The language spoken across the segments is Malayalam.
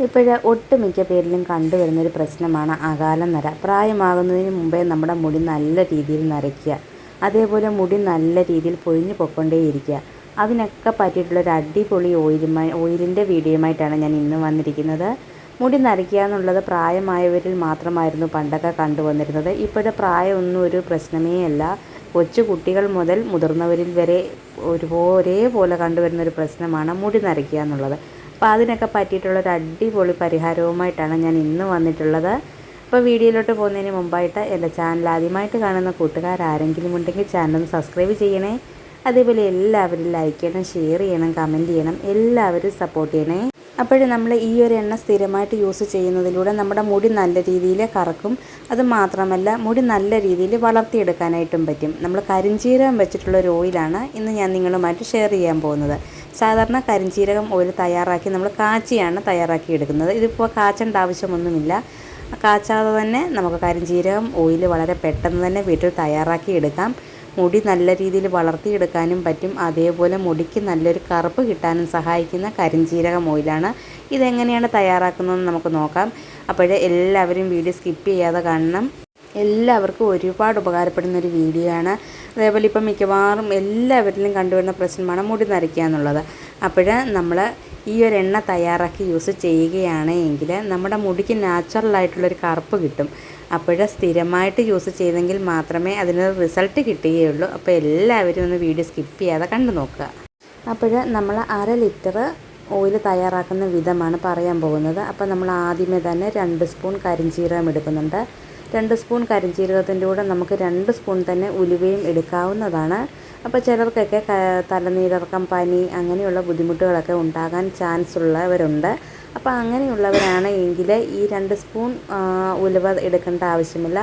ഇപ്പോഴ് ഒട്ടുമിക്ക പേരിലും കണ്ടുവരുന്നൊരു പ്രശ്നമാണ് അകാല നര പ്രായമാകുന്നതിന് മുമ്പേ നമ്മുടെ മുടി നല്ല രീതിയിൽ നരയ്ക്കുക. അതേപോലെ മുടി നല്ല രീതിയിൽ പൊഴിഞ്ഞു പൊയ്ക്കൊണ്ടേയിരിക്കുക. അതിനൊക്കെ പറ്റിയിട്ടുള്ളൊരു അടിപൊളി ഓയിലുമായി ഓയിലിന്റെ വീഡിയോയുമായിട്ടാണ് ഞാൻ ഇന്ന് വന്നിരിക്കുന്നത്. മുടി നരയ്ക്കുക എന്നുള്ളത് പ്രായമായവരിൽ മാത്രമായിരുന്നു പണ്ടൊക്കെ കണ്ടുവന്നിരുന്നത്. ഇപ്പോഴത്തെ പ്രായമൊന്നും ഒരു പ്രശ്നമേ അല്ല. കൊച്ചു കുട്ടികൾ മുതൽ മുതിർന്നവരിൽ വരെ ഒരു ഒരേപോലെ കണ്ടുവരുന്ന ഒരു പ്രശ്നമാണ് മുടി നരയ്ക്കുക എന്നുള്ളത്. അപ്പോൾ അതിനൊക്കെ പറ്റിയിട്ടുള്ള ഒരു അടിപൊളി പരിഹാരവുമായിട്ടാണ് ഞാൻ ഇന്ന് വന്നിട്ടുള്ളത്. അപ്പോൾ വീഡിയോയിലോട്ട് പോകുന്നതിന് മുമ്പായിട്ട് എന്റെ ചാനൽ ആദ്യമായിട്ട് കാണുന്ന കൂട്ടുകാരാരെങ്കിലും ഉണ്ടെങ്കിൽ ചാനൽ സബ്സ്ക്രൈബ് ചെയ്യണേ. അതേപോലെ എല്ലാവരും ലൈക്ക് ചെയ്യണം ഷെയർ ചെയ്യണം കമന്റ് ചെയ്യണം എല്ലാവരും സപ്പോർട്ട് ചെയ്യണേ. അപ്പോഴും നമ്മൾ ഈ ഒരു എണ്ണ സ്ഥിരമായിട്ട് യൂസ് ചെയ്യുന്നതിലൂടെ നമ്മുടെ മുടി നല്ല രീതിയിൽ കറക്കും. അത് മാത്രമല്ല മുടി നല്ല രീതിയിൽ വളർത്തിയെടുക്കാനായിട്ടും പറ്റും. നമ്മൾ കരിഞ്ചീരകം വെച്ചിട്ടുള്ള ഒരു ഓയിലാണ് ഇന്ന് ഞാൻ നിങ്ങളുമായിട്ട് ഷെയർ ചെയ്യാൻ പോകുന്നത്. സാധാരണ കരിഞ്ചീരകം ഓയിൽ തയ്യാറാക്കി നമ്മൾ കാച്ചിയാണ് തയ്യാറാക്കി എടുക്കുന്നത്. ഇതിപ്പോൾ കാച്ചേണ്ട ആവശ്യമൊന്നുമില്ല. കാച്ചാതെ തന്നെ നമുക്ക് കരിഞ്ചീരകം ഓയിൽ വളരെ പെട്ടെന്ന് തന്നെ വീട്ടിൽ തയ്യാറാക്കി എടുക്കാം. മുടി നല്ല രീതിയിൽ വളർത്തിയെടുക്കാനും പറ്റും. അതേപോലെ മുടിക്ക് നല്ലൊരു കറുപ്പ് കിട്ടാനും സഹായിക്കുന്ന കരിഞ്ചീരകം ഓയിലാണ് ഇതെങ്ങനെയാണ് തയ്യാറാക്കുന്നതെന്ന് നമുക്ക് നോക്കാം. അപ്പോഴേ എല്ലാവരും വീഡിയോ സ്കിപ്പ് ചെയ്യാതെ കാണണം. എല്ലാവർക്കും ഒരുപാട് ഉപകാരപ്പെടുന്ന ഒരു വീഡിയോ ആണ്. അതേപോലെ ഇപ്പം മിക്കവാറും എല്ലാവരിലും കണ്ടുവരുന്ന പ്രശ്നമാണ് മുടി നരയ്ക്കുക എന്നുള്ളത്. അപ്പോൾ നമ്മൾ ഈ ഒരു എണ്ണ തയ്യാറാക്കി യൂസ് ചെയ്യുകയാണ് എങ്കിൽ നമ്മുടെ മുടിക്ക് നാച്ചുറലായിട്ടുള്ളൊരു കറുപ്പ് കിട്ടും. അപ്പോൾ സ്ഥിരമായിട്ട് യൂസ് ചെയ്തെങ്കിൽ മാത്രമേ അതിന് റിസൾട്ട് കിട്ടുകയുള്ളൂ. അപ്പോൾ എല്ലാവരും ഒന്ന് വീഡിയോ സ്കിപ്പ് ചെയ്യാതെ കണ്ടു നോക്കുക. അപ്പോൾ നമ്മൾ അര ലിറ്റർ ഓയിൽ തയ്യാറാക്കുന്ന വിധമാണ് പറയാൻ പോകുന്നത്. അപ്പോൾ നമ്മൾ ആദ്യമേ തന്നെ രണ്ട് സ്പൂൺ കരിഞ്ചീരകം എടുക്കുന്നുണ്ട്. രണ്ട് സ്പൂൺ കരിഞ്ചീരകത്തിന്റെ കൂടെ നമുക്ക് രണ്ട് സ്പൂൺ തന്നെ ഉലുവയും എടുക്കാവുന്നതാണ്. അപ്പോൾ ചിലർക്കൊക്കെ തലനീരിറക്കം പനി അങ്ങനെയുള്ള ബുദ്ധിമുട്ടുകളൊക്കെ ഉണ്ടാകാൻ ചാൻസ് ഉള്ളവരുണ്ട്. അപ്പോൾ അങ്ങനെയുള്ളവരാണ് എങ്കിൽ ഈ രണ്ട് സ്പൂൺ ഉലുവ എടുക്കേണ്ട ആവശ്യമില്ല.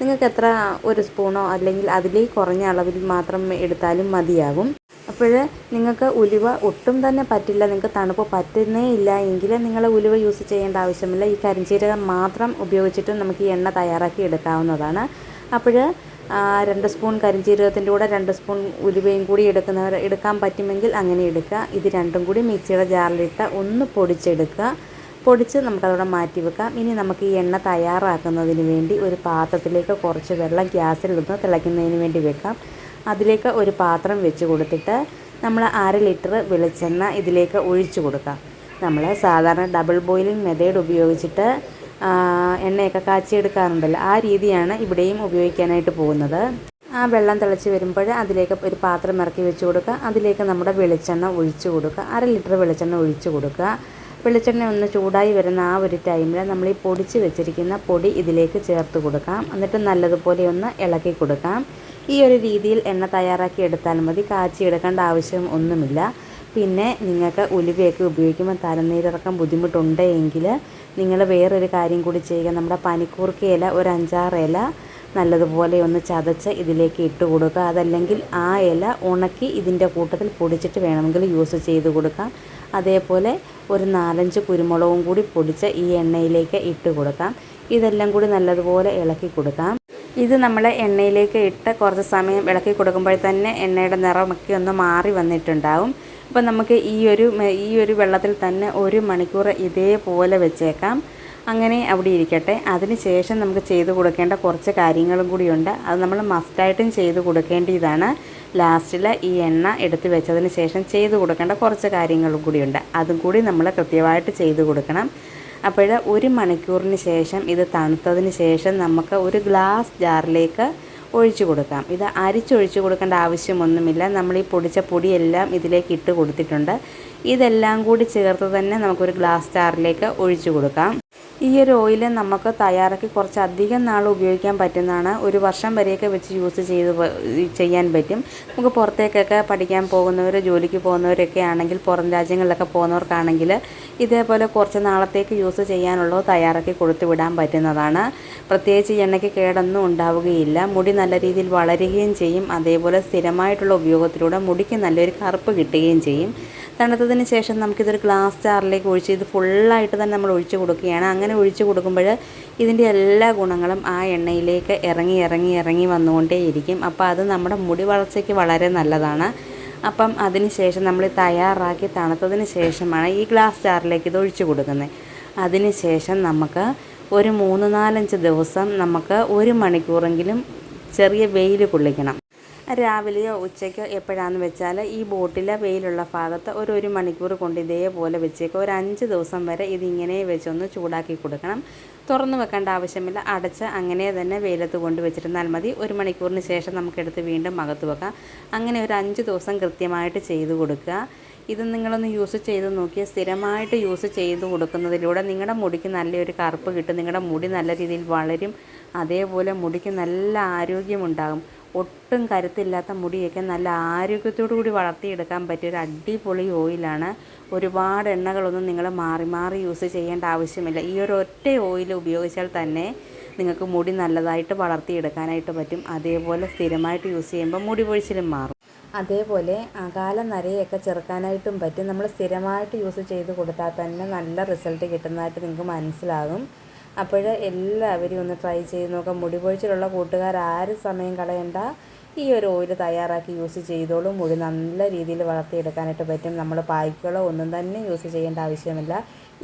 നിങ്ങൾക്ക് എത്ര ഒരു സ്പൂണോ അല്ലെങ്കിൽ അതിലേ കുറഞ്ഞ അളവിൽ മാത്രം എടുത്താലും മതിയാകും. അപ്പോൾ നിങ്ങൾക്ക് ഉലുവ ഒട്ടും തന്നെ പറ്റില്ല. നിങ്ങൾക്ക് തണുപ്പ് പറ്റുന്നേ ഇല്ല എങ്കിൽ നിങ്ങൾ ഉലുവ യൂസ് ചെയ്യേണ്ട ആവശ്യമില്ല. ഈ കരിഞ്ചീരകം മാത്രം ഉപയോഗിച്ചിട്ട് നമുക്ക് ഈ എണ്ണ തയ്യാറാക്കി എടുക്കാവുന്നതാണ്. അപ്പോൾ രണ്ട് സ്പൂൺ കരിഞ്ചീരകത്തിന്റെ കൂടെ രണ്ട് സ്പൂൺ ഉലുവയും കൂടി എടുക്കുന്നവർ എടുക്കാൻ പറ്റുമെങ്കിൽ അങ്ങനെ എടുക്കുക. ഇത് രണ്ടും കൂടി മിക്സിയുടെ ജാറിലിട്ട് ഒന്ന് പൊടിച്ചെടുക്കുക. പൊടിച്ച് നമുക്കതവിടെ മാറ്റി വെക്കാം. ഇനി നമുക്ക് ഈ എണ്ണ തയ്യാറാക്കുന്നതിന് വേണ്ടി ഒരു പാത്രത്തിലേക്ക് കുറച്ച് വെള്ളം ഗ്യാസിൽ നിന്ന് തിളയ്ക്കുന്നതിന് വേണ്ടി വെക്കാം. അതിലേക്ക് ഒരു പാത്രം വെച്ച് കൊടുത്തിട്ട് നമ്മൾ അര ലിറ്റർ വെളിച്ചെണ്ണ ഇതിലേക്ക് ഒഴിച്ചു കൊടുക്കാം. നമ്മൾ സാധാരണ ഡബിൾ ബോയിലിംഗ് മെത്തേഡ് ഉപയോഗിച്ചിട്ട് എണ്ണയൊക്കെ കാച്ചിയെടുക്കാറുണ്ടല്ലോ. ആ രീതിയാണ് ഇവിടെയും ഉപയോഗിക്കാനായിട്ട് പോകുന്നത്. ആ വെള്ളം തിളച്ച് വരുമ്പോൾ അതിലേക്ക് ഒരു പാത്രം ഇറക്കി വെച്ച് കൊടുക്കുക. അതിലേക്ക് നമ്മുടെ വെളിച്ചെണ്ണ ഒഴിച്ചു കൊടുക്കുക. അര ലിറ്റർ വെളിച്ചെണ്ണ ഒഴിച്ചു കൊടുക്കുക. വെളിച്ചെണ്ണ ഒന്ന് ചൂടായി വരുന്ന ആ ഒരു ടൈമിൽ നമ്മൾ ഈ പൊടിച്ച് വെച്ചിരിക്കുന്ന പൊടി ഇതിലേക്ക് ചേർത്ത് കൊടുക്കാം. എന്നിട്ട് നല്ലതുപോലെ ഒന്ന് ഇളക്കി കൊടുക്കാം. ഈ ഒരു രീതിയിൽ എണ്ണ തയ്യാറാക്കി എടുത്താൽ മതി. കാച്ചി എടുക്കേണ്ട ആവശ്യം ഒന്നുമില്ല. പിന്നെ നിങ്ങൾക്ക് ഉലുവയൊക്കെ ഉപയോഗിക്കുമ്പോൾ തലനീരിറക്കം ബുദ്ധിമുട്ടുണ്ടെങ്കിൽ നിങ്ങൾ വേറൊരു കാര്യം കൂടി ചെയ്യുക. നമ്മുടെ പനിക്കൂർക്കയില ഒരു അഞ്ചാറ് ഇല നല്ലതുപോലെ ഒന്ന് ചതച്ച് ഇതിലേക്ക് ഇട്ട് കൊടുക്കുക. അതല്ലെങ്കിൽ ആ ഇല ഉണക്കി ഇതിന്റെ കൂട്ടത്തിൽ പൊടിച്ചിട്ട് വേണമെങ്കിൽ യൂസ് ചെയ്ത് കൊടുക്കാം. അതേപോലെ ഒരു നാലഞ്ച് കുരുമുളകും കൂടി പൊടിച്ച് ഈ എണ്ണയിലേക്ക് ഇട്ട് കൊടുക്കാം. ഇതെല്ലാം കൂടി നല്ലതുപോലെ ഇളക്കി കൊടുക്കാം. ഇത് നമ്മൾ എണ്ണയിലേക്ക് ഇട്ട് കുറച്ച് സമയം ഇളക്കി കൊടുക്കുമ്പോൾ തന്നെ എണ്ണയുടെ നിറമൊക്കെ ഒന്ന് മാറി വന്നിട്ടുണ്ടാവും. അപ്പോൾ നമുക്ക് ഈ ഒരു ഈ ഒരു വെള്ളത്തിൽ തന്നെ ഒരു മണിക്കൂർ ഇതേപോലെ വെച്ചേക്കാം. അങ്ങനെ അവിടെ ഇരിക്കട്ടെ. അതിന് ശേഷം നമുക്ക് ചെയ്തു കൊടുക്കേണ്ട കുറച്ച് കാര്യങ്ങളും കൂടിയുണ്ട്. അത് നമ്മൾ മസ്റ്റായിട്ടും ചെയ്ത് കൊടുക്കേണ്ടതാണ്. ലാസ്റ്റിൽ ഈ എണ്ണ എടുത്ത് വെച്ചതിന് ശേഷം ചെയ്തു കൊടുക്കേണ്ട കുറച്ച് കാര്യങ്ങളും കൂടിയുണ്ട്. അതും കൂടി നമ്മൾ കൃത്യമായിട്ട് ചെയ്തു കൊടുക്കണം. അപ്പോൾ ഒരു മണിക്കൂറിന് ശേഷം ഇത് തണുത്തതിന് ശേഷം നമുക്ക് ഒരു ഗ്ലാസ് ജാറിലേക്ക് ഒഴിച്ചു കൊടുക്കാം. ഇത് അരിച്ചൊഴിച്ചു കൊടുക്കേണ്ട ആവശ്യമൊന്നുമില്ല. നമ്മൾ ഈ പൊടിച്ച പൊടിയെല്ലാം ഇതിലേക്ക് ഇട്ട് കൊടുത്തിട്ടുണ്ട്. ഇതെല്ലാം കൂടി ചേർത്ത് തന്നെ നമുക്കൊരു ഗ്ലാസ് ജാറിലേക്ക് ഒഴിച്ചു കൊടുക്കാം. ഈ ഒരു ഓയിൽ നമുക്ക് തയ്യാറാക്കി കുറച്ച് അധികം നാൾ ഉപയോഗിക്കാൻ പറ്റുന്നതാണ്. ഒരു വർഷം വരെയൊക്കെ വെച്ച് യൂസ് ചെയ്ത് ചെയ്യാൻ പറ്റും. നമുക്ക് പുറത്തേക്കൊക്കെ പഠിക്കാൻ പോകുന്നവർ ജോലിക്ക് പോകുന്നവരൊക്കെ ആണെങ്കിൽ പുറം രാജ്യങ്ങളിലൊക്കെ പോകുന്നവർക്കാണെങ്കിൽ ഇതേപോലെ കുറച്ച് നാളത്തേക്ക് യൂസ് ചെയ്യാനുള്ളത് തയ്യാറാക്കി കൊടുത്തു വിടാൻ പറ്റുന്നതാണ്. പ്രത്യേകിച്ച് എണ്ണയ്ക്ക് കേടൊന്നും ഉണ്ടാവുകയില്ല. മുടി നല്ല രീതിയിൽ വളരുകയും ചെയ്യും. അതേപോലെ സ്ഥിരമായിട്ടുള്ള ഉപയോഗത്തിലൂടെ മുടിക്ക് നല്ലൊരു കറുപ്പ് കിട്ടുകയും ചെയ്യും. തണുത്തതിന് ശേഷം നമുക്കിതൊരു ഗ്ലാസ് ജാറിലേക്ക് ഒഴിച്ച് ഇത് ഫുള്ളായിട്ട് തന്നെ നമ്മൾ ഒഴിച്ചു കൊടുക്കുകയാണ്. അങ്ങനെ ഒഴിച്ച് കൊടുക്കുമ്പോൾ ഇതിന്റെ എല്ലാ ഗുണങ്ങളും ആ എണ്ണയിലേക്ക് ഇറങ്ങി ഇറങ്ങി ഇറങ്ങി വന്നുകൊണ്ടേയിരിക്കും. അപ്പോൾ അത് നമ്മുടെ മുടി വളർച്ചയ്ക്ക് വളരെ നല്ലതാണ്. അപ്പം അതിന് ശേഷം നമ്മൾ തയ്യാറാക്കി തണുത്തതിന് ശേഷമാണ് ഈ ഗ്ലാസ് ജാറിലേക്ക് ഇത് ഒഴിച്ചു കൊടുക്കുന്നത്. അതിന് ശേഷം നമുക്ക് ഒരു മൂന്ന് നാലഞ്ച് ദിവസം നമുക്ക് ഒരു മണിക്കൂറെങ്കിലും ചെറിയ വെയിൽ കൊള്ളിക്കണം. രാവിലെയോ ഉച്ചയ്ക്കോ എപ്പോഴാണെന്ന് വെച്ചാൽ ഈ ബോട്ടിലെ വെയിലുള്ള ഭാഗത്ത് ഒരു ഒരു മണിക്കൂർ കൊണ്ട് ഇതേപോലെ വെച്ചേക്കുക ഒരു അഞ്ച് ദിവസം വരെ ഇതിങ്ങനെ വെച്ചൊന്ന് ചൂടാക്കി കൊടുക്കണം. തുറന്നു വെക്കേണ്ട ആവശ്യമില്ല. അടച്ച് അങ്ങനെ തന്നെ വെയിലത്ത് കൊണ്ട് വെച്ചിരുന്നാൽ മതി. ഒരു മണിക്കൂറിന് ശേഷം നമുക്കെടുത്ത് വീണ്ടും അകത്ത് വെക്കാം. അങ്ങനെ ഒരു അഞ്ച് ദിവസം കൃത്യമായിട്ട് ചെയ്ത് കൊടുക്കുക. ഇത് നിങ്ങളൊന്ന് യൂസ് ചെയ്ത് നോക്കിയാൽ സ്ഥിരമായിട്ട് യൂസ് ചെയ്ത് കൊടുക്കുന്നതിലൂടെ നിങ്ങളുടെ മുടിക്ക് നല്ലൊരു കറുപ്പ് കിട്ടും. നിങ്ങളുടെ മുടി നല്ല രീതിയിൽ വളരും. അതേപോലെ മുടിക്ക് നല്ല ആരോഗ്യമുണ്ടാകും ഒട്ടും കരുത്തില്ലാത്ത മുടിയൊക്കെ നല്ല ആരോഗ്യത്തോടു കൂടി വളർത്തിയെടുക്കാൻ പറ്റിയ ഒരു അടിപൊളി ഓയിലാണ്. ഒരുപാട് എണ്ണകളൊന്നും നിങ്ങൾ മാറി മാറി യൂസ് ചെയ്യേണ്ട ആവശ്യമില്ല. ഈ ഒരു ഒറ്റ ഓയിൽ ഉപയോഗിച്ചാൽ തന്നെ നിങ്ങൾക്ക് മുടി നല്ലതായിട്ട് വളർത്തിയെടുക്കാനായിട്ട് പറ്റും. അതേപോലെ സ്ഥിരമായിട്ട് യൂസ് ചെയ്യുമ്പോൾ മുടി പൊഴിച്ചിലും മാറും. അതേപോലെ അകാല നരയൊക്കെ ചെറുക്കാനായിട്ടും പറ്റും. നമ്മൾ സ്ഥിരമായിട്ട് യൂസ് ചെയ്ത് കൊടുത്താൽ തന്നെ നല്ല റിസൾട്ട് കിട്ടുന്നതായിട്ട് നിങ്ങൾക്ക് മനസ്സിലാകും. അപ്പോൾ എല്ലാവരും ഒന്ന് ട്രൈ ചെയ്ത് നോക്കാം. മുടി പൊഴിച്ചിലുള്ള കൂട്ടുകാർ ആരും സമയം കളയണ്ട. ഈ ഒരു ഓയിൽ തയ്യാറാക്കി യൂസ് ചെയ്തോളും. മുടി നല്ല രീതിയിൽ വളർത്തിയെടുക്കാനായിട്ട് പറ്റും. നമ്മൾ പായ്ക്കുകളോ ഒന്നും തന്നെ യൂസ് ചെയ്യേണ്ട ആവശ്യമില്ല.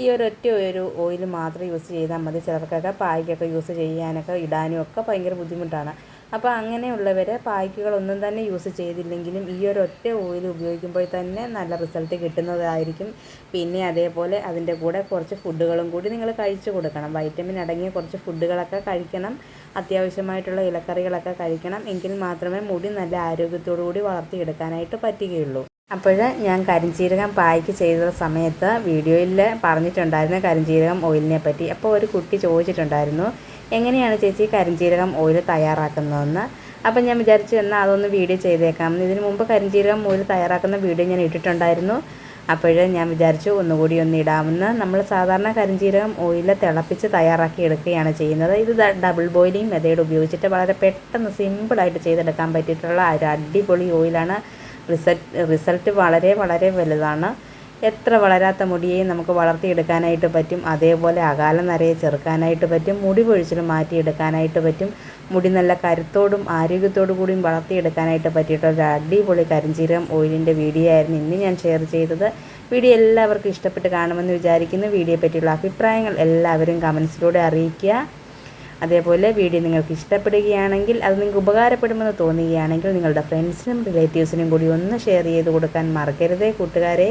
ഈ ഒരു ഒറ്റ ഒരു ഓയിൽ മാത്രം യൂസ് ചെയ്താൽ മതി. ചിലർക്കൊക്കെ പായ്ക്കൊക്കെ യൂസ് ചെയ്യാനൊക്കെ ഇടാനും ഒക്കെ ഭയങ്കര ബുദ്ധിമുട്ടാണ്. അപ്പോൾ അങ്ങനെയുള്ളവർ പായ്ക്കുകളൊന്നും തന്നെ യൂസ് ചെയ്തില്ലെങ്കിലും ഈ ഒരു ഒറ്റ ഓയിൽ ഉപയോഗിക്കുമ്പോൾ തന്നെ നല്ല റിസൾട്ട് കിട്ടുന്നതായിരിക്കും. പിന്നെ അതേപോലെ അതിന്റെ കൂടെ കുറച്ച് ഫുഡുകളും കൂടി നിങ്ങൾ കഴിച്ചു കൊടുക്കണം. വൈറ്റമിൻ അടങ്ങിയ കുറച്ച് ഫുഡുകളൊക്കെ കഴിക്കണം. അത്യാവശ്യമായിട്ടുള്ള ഇലക്കറികളൊക്കെ കഴിക്കണം. എങ്കിൽ മാത്രമേ മുടി നല്ല ആരോഗ്യത്തോടു കൂടി വളർത്തിയെടുക്കാനായിട്ട് പറ്റുകയുള്ളൂ. അപ്പോൾ ഞാൻ കരിഞ്ചീരകം പായ്ക്ക് ചെയ്ത സമയത്ത് വീഡിയോയിൽ പറഞ്ഞിട്ടുണ്ടായിരുന്നു കരിഞ്ചീരകം ഓയിലിനെ പറ്റി. അപ്പോൾ ഒരു കുട്ടി ചോദിച്ചിട്ടുണ്ടായിരുന്നു എങ്ങനെയാണ് ചേച്ചി കരിഞ്ചീരകം ഓയിൽ തയ്യാറാക്കുന്നതെന്ന്? അപ്പം ഞാൻ വിചാരിച്ചു എന്നാൽ അതൊന്ന് വീഡിയോ ചെയ്തേക്കാം ഇതിന് മുമ്പ് കരിഞ്ചീരകം ഓയിൽ തയ്യാറാക്കുന്ന വീഡിയോ ഞാൻ ഇട്ടിട്ടുണ്ടായിരുന്നു. അപ്പോഴേ ഞാൻ വിചാരിച്ചു ഒന്നുകൂടി ഒന്ന് ഇടാമെന്ന്. നമ്മൾ സാധാരണ കരിഞ്ചീരകം ഓയിൽ തിളപ്പിച്ച് തയ്യാറാക്കി എടുക്കുകയാണ് ചെയ്യുന്നത്. ഇത് ഡബിൾ ബോയിലിംഗ് മെത്തേഡ് ഉപയോഗിച്ചിട്ട് വളരെ പെട്ടെന്ന് സിമ്പിളായിട്ട് ചെയ്തെടുക്കാൻ പറ്റിയിട്ടുള്ള ഒരു അടിപൊളി ഓയിലാണ്. റിസൾട്ട് റിസൾട്ട് വളരെ വളരെ വലുതാണ്. എത്ര വളരാത്ത മുടിയെയും നമുക്ക് വളർത്തിയെടുക്കാനായിട്ട് പറ്റും? അതേപോലെ അകാല നിറയെ ചെറുക്കാനായിട്ട് പറ്റും. മുടി പൊഴിച്ചിൽ മാറ്റിയെടുക്കാനായിട്ട് പറ്റും. മുടി നല്ല കരുത്തോടും ആരോഗ്യത്തോടു കൂടിയും വളർത്തിയെടുക്കാനായിട്ട് പറ്റിയിട്ടുള്ള ഒരു അടിപൊളി കരിഞ്ചീരം ഓയിലിന്റെ വീഡിയോ ആയിരുന്നു ഇന്ന് ഞാൻ ഷെയർ ചെയ്തത്. വീഡിയോ എല്ലാവർക്കും ഇഷ്ടപ്പെട്ട് കാണുമെന്ന് വിചാരിക്കുന്നു. വീഡിയോയെ പറ്റിയുള്ള അഭിപ്രായങ്ങൾ എല്ലാവരും കമൻസിലൂടെ അറിയിക്കുക. അതേപോലെ വീഡിയോ നിങ്ങൾക്ക് ഇഷ്ടപ്പെടുകയാണെങ്കിൽ അത് നിങ്ങൾക്ക് ഉപകാരപ്പെടുമെന്ന് തോന്നുകയാണെങ്കിൽ നിങ്ങളുടെ ഫ്രണ്ട്സിനും റിലേറ്റീവ്സിനും കൂടി ഒന്ന് ഷെയർ ചെയ്ത് കൊടുക്കാൻ മറക്കരുതേ കൂട്ടുകാരെ.